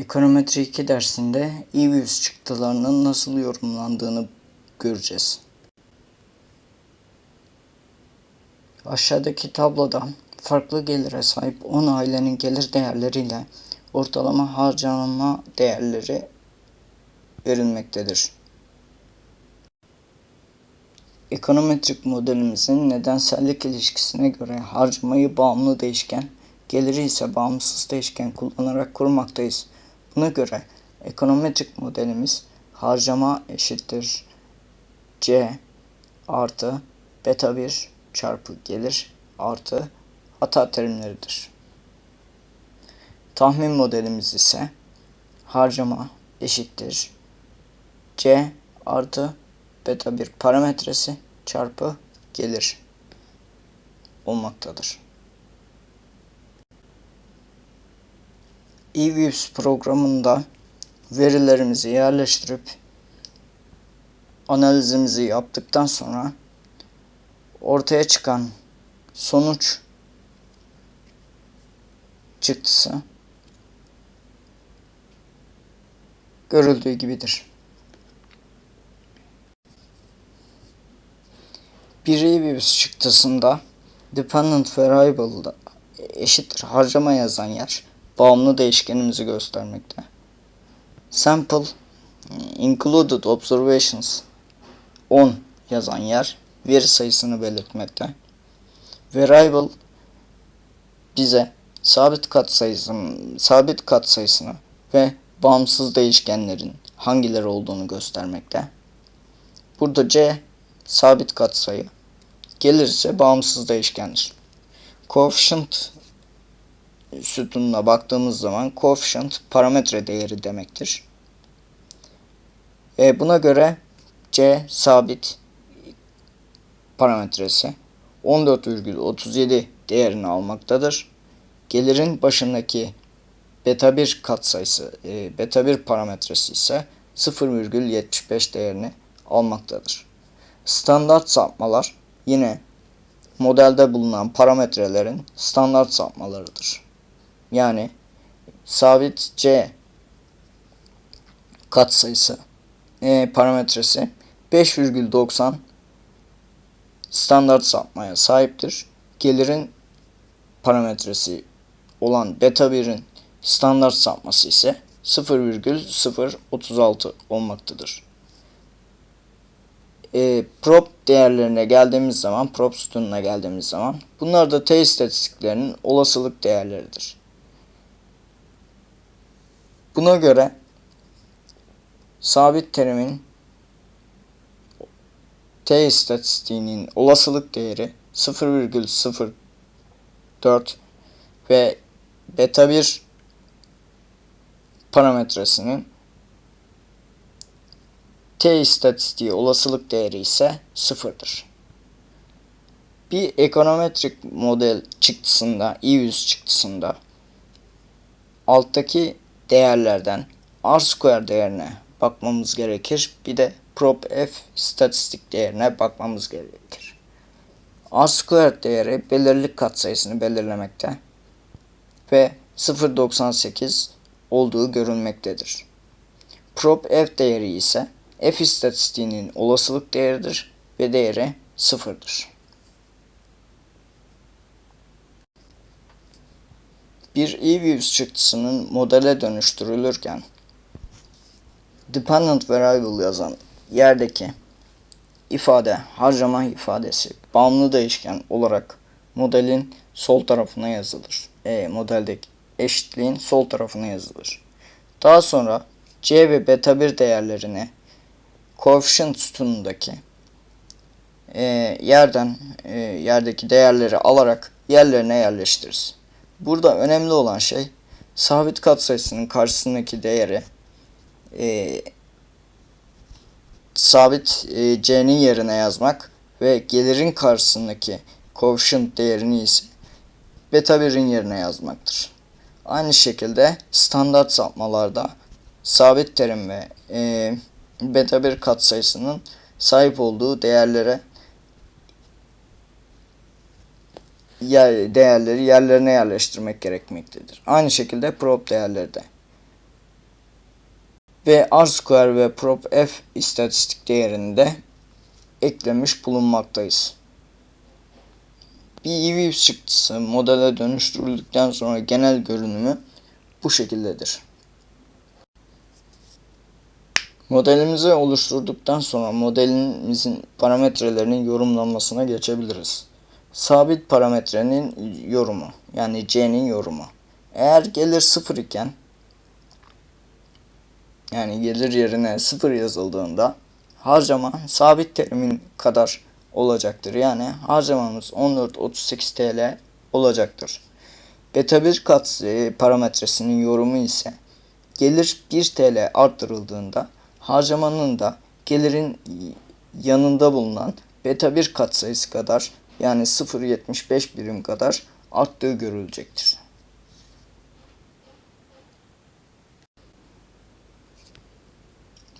Ekonometri 2 dersinde e-views çıktılarının nasıl yorumlandığını göreceğiz. Aşağıdaki tabloda farklı gelire sahip 10 ailenin gelir değerleriyle ortalama harcama değerleri verilmektedir. Ekonometrik modelimizin nedensellik ilişkisine göre harcamayı bağımlı değişken, geliri ise bağımsız değişken kullanarak kurmaktayız. Buna göre ekonometrik modelimiz harcama eşittir C artı beta 1 çarpı gelir artı hata terimleridir. Tahmin modelimiz ise harcama eşittir C artı beta 1 parametresi çarpı gelir olmaktadır. eViews programında verilerimizi yerleştirip analizimizi yaptıktan sonra ortaya çıkan sonuç çıktısı görüldüğü gibidir. Bir eViews çıktısında dependent variable'da eşittir harcama yazan yer bağımlı değişkenimizi göstermekte. Sample included observations 10 yazan yer veri sayısını belirtmekte. Variable bize sabit katsayısını, sabit katsayısını ve bağımsız değişkenlerin hangileri olduğunu göstermekte. Burada C sabit katsayı, gelir ise bağımsız değişkendir. Coefficient sütununa baktığımız zaman coefficient parametre değeri demektir. E, buna göre C sabit parametresi 14,37 değerini almaktadır. Gelirin başındaki beta 1 katsayısı e, beta 1 parametresi ise 0,75 değerini almaktadır. Standart sapmalar yine modelde bulunan parametrelerin standart sapmalarıdır. Yani sabit C katsayısı e, parametresi 5,90 standart sapmaya sahiptir. Gelirin parametresi olan beta 1'in standart sapması ise 0,036 olmaktadır. E, prop değerlerine geldiğimiz zaman, prop sütununa geldiğimiz zaman bunlar da T istatistiklerinin olasılık değerleridir. Buna göre sabit terimin T istatistiğinin olasılık değeri 0,04 ve beta 1 parametresinin T istatistiği olasılık değeri ise sıfırdır. Bir ekonometrik model çıktısında, E100 çıktısında alttaki değerlerden R square değerine bakmamız gerekir. Bir de prop f statistik değerine bakmamız gerekir. R square değeri belirlilik katsayısını belirlemekte ve 0.98 olduğu görülmektedir. Prop f değeri ise f istatistiğinin olasılık değeridir ve değeri sıfırdır. Bir eViews çıktısının modele dönüştürülürken dependent variable yazan yerdeki ifade harcama ifadesi bağımlı değişken olarak modelin sol tarafına yazılır. E, modeldeki eşitliğin sol tarafına yazılır. Daha sonra C ve beta 1 değerlerini coefficient sütunundaki e, yerden e, yerdeki değerleri alarak yerlerine yerleştiririz. Burada önemli olan şey sabit katsayısının karşısındaki değeri e, sabit e, c'nin yerine yazmak ve gelirin karşısındaki coefficient değerini ise beta 1'in yerine yazmaktır. Aynı şekilde standart sapmalarda sabit terim ve e, beta 1 katsayısının sahip olduğu değerlere yer, değerleri yerlerine yerleştirmek gerekmektedir. Aynı şekilde prop değerleri de. ve R-square ve prop f istatistik değerini de eklemiş bulunmaktayız. Bir EV çıktısı modele dönüştürüldükten sonra genel görünümü bu şekildedir. Modelimizi oluşturduktan sonra modelimizin parametrelerinin yorumlanmasına geçebiliriz. Sabit parametrenin yorumu yani C'nin yorumu. Eğer gelir 0 iken yani gelir yerine 0 yazıldığında harcama sabit terimin kadar olacaktır. Yani harcamamız 14.38 TL olacaktır. Beta 1 kat parametresinin yorumu ise gelir 1 TL arttırıldığında harcamanın da gelirin yanında bulunan beta 1 katsayısı kadar yani 0.75 birim kadar arttığı görülecektir.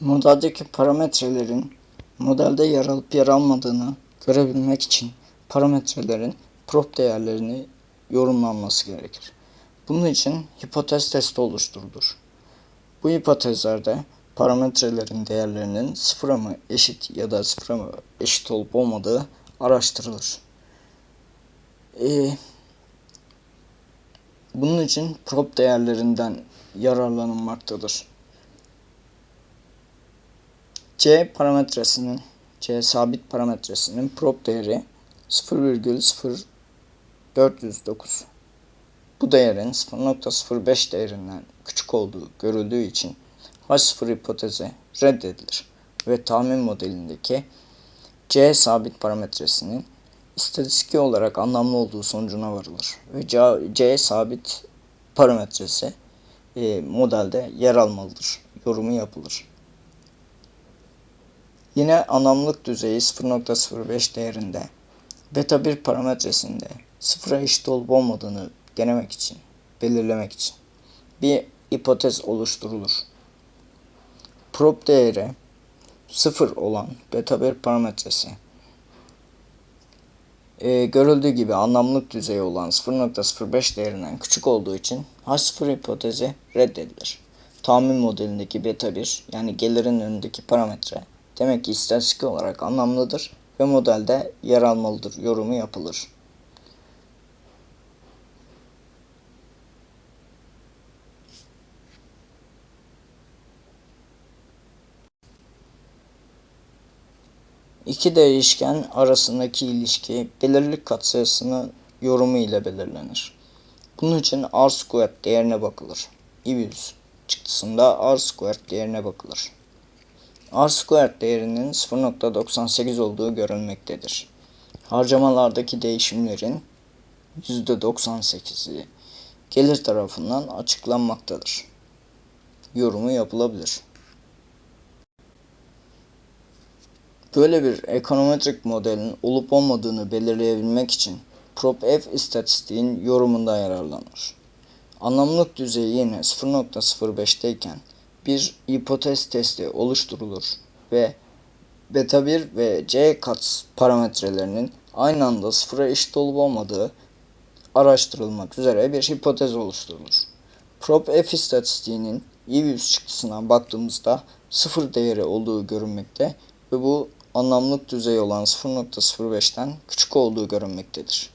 Modeldeki parametrelerin modelde yer alıp yer almadığını görebilmek için parametrelerin prop değerlerini yorumlanması gerekir. Bunun için hipotez testi oluşturulur. Bu hipotezlerde parametrelerin değerlerinin sıfıra mı eşit ya da sıfıra mı eşit olup olmadığı araştırılır. Ee, bunun için prop değerlerinden yararlanılmaktadır. C parametresinin C sabit parametresinin prop değeri 0,0409. Bu değerin 0.05 değerinden küçük olduğu görüldüğü için H0 hipotezi reddedilir ve tahmin modelindeki C sabit parametresinin istatistik olarak anlamlı olduğu sonucuna varılır ve C, C sabit parametresi e, modelde yer almalıdır. Yorumu yapılır. Yine anlamlık düzeyi 0.05 değerinde beta 1 parametresinde sıfıra eşit olup olmadığını denemek için, belirlemek için bir hipotez oluşturulur. Prop değeri 0 olan beta 1 parametresi e, görüldüğü gibi anlamlık düzeyi olan 0.05 değerinden küçük olduğu için H0 hipotezi reddedilir. Tahmin modelindeki beta 1 yani gelirin önündeki parametre demek ki istatistik olarak anlamlıdır ve modelde yer almalıdır yorumu yapılır. İki değişken arasındaki ilişki belirli katsayısının yorumu ile belirlenir. Bunun için R squared değerine bakılır. İbius çıktısında R squared değerine bakılır. R squared değerinin 0.98 olduğu görülmektedir. Harcamalardaki değişimlerin %98'i gelir tarafından açıklanmaktadır. Yorumu yapılabilir. Böyle bir ekonometrik modelin olup olmadığını belirleyebilmek için prop f istatistiğin yorumunda yararlanır. Anlamlık düzeyi yine 0.05'teyken bir hipotez testi oluşturulur ve beta 1 ve c kat parametrelerinin aynı anda sıfıra eşit olup olmadığı araştırılmak üzere bir hipotez oluşturulur. Prop f istatistiğinin i100 çıktısına baktığımızda sıfır değeri olduğu görünmekte ve bu anlamlık düzeyi olan 0.05'ten küçük olduğu görünmektedir.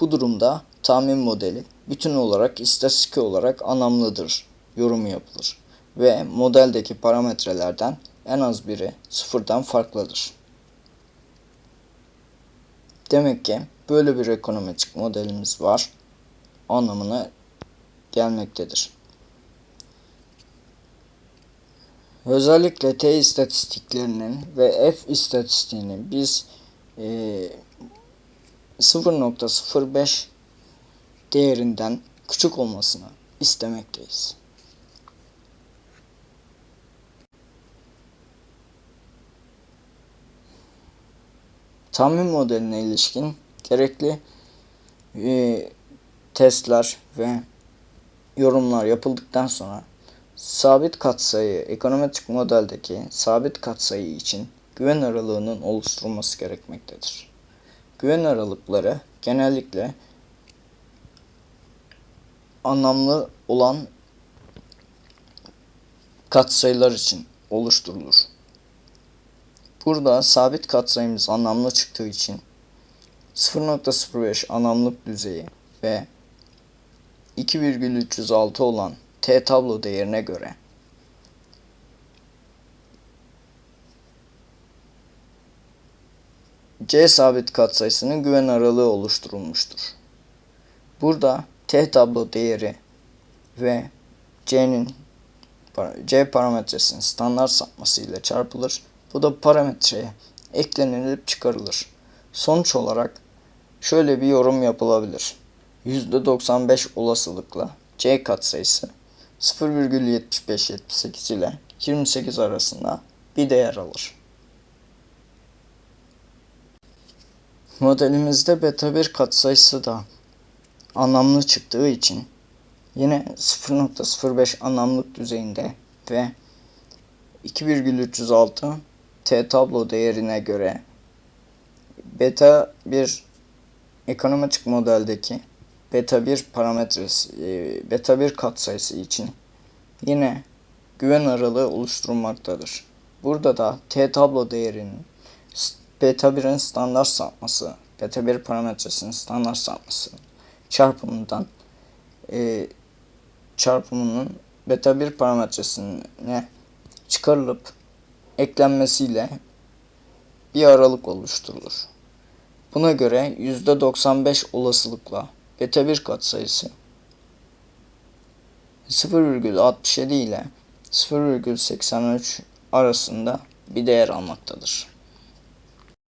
Bu durumda tahmin modeli bütün olarak istatistik olarak anlamlıdır yorumu yapılır ve modeldeki parametrelerden en az biri sıfırdan farklıdır. Demek ki böyle bir ekonometrik modelimiz var anlamına gelmektedir. Özellikle T istatistiklerinin ve F istatistiğinin biz e, 0.05 değerinden küçük olmasını istemekteyiz. Tahmin modeline ilişkin gerekli e, testler ve yorumlar yapıldıktan sonra sabit katsayı ekonometrik modeldeki sabit katsayı için güven aralığının oluşturulması gerekmektedir. Güven aralıkları genellikle katsayılar için oluşturulur. Burada sabit katsayımız anlamlı çıktığı için 0.05 anlamlık düzeyi ve 2,306 olan t tablo değerine göre C sabit katsayısının güven aralığı oluşturulmuştur. Burada T tablo değeri ve C'nin C parametresinin standart sapması ile çarpılır. Bu da parametreye eklenilip çıkarılır. Sonuç olarak şöyle bir yorum yapılabilir. %95 olasılıkla C katsayısı 0,7578 ile 28 arasında bir değer alır. Modelimizde beta 1 katsayısı da anlamlı çıktığı için yine 0.05 anlamlık düzeyinde ve 2,306 t tablo değerine göre beta 1 ekonometrik modeldeki beta 1 parametresi e, beta 1 katsayısı için yine güven aralığı oluşturulmaktadır. Burada da t tablo değerinin beta 1'in standart sapması, beta 1 parametresinin standart sapması çarpımından e, çarpımının beta 1 parametresine çıkarılıp eklenmesiyle bir aralık oluşturulur. Buna göre %95 olasılıkla beta 1 katsayısı 0,67 ile 0,83 arasında bir değer almaktadır.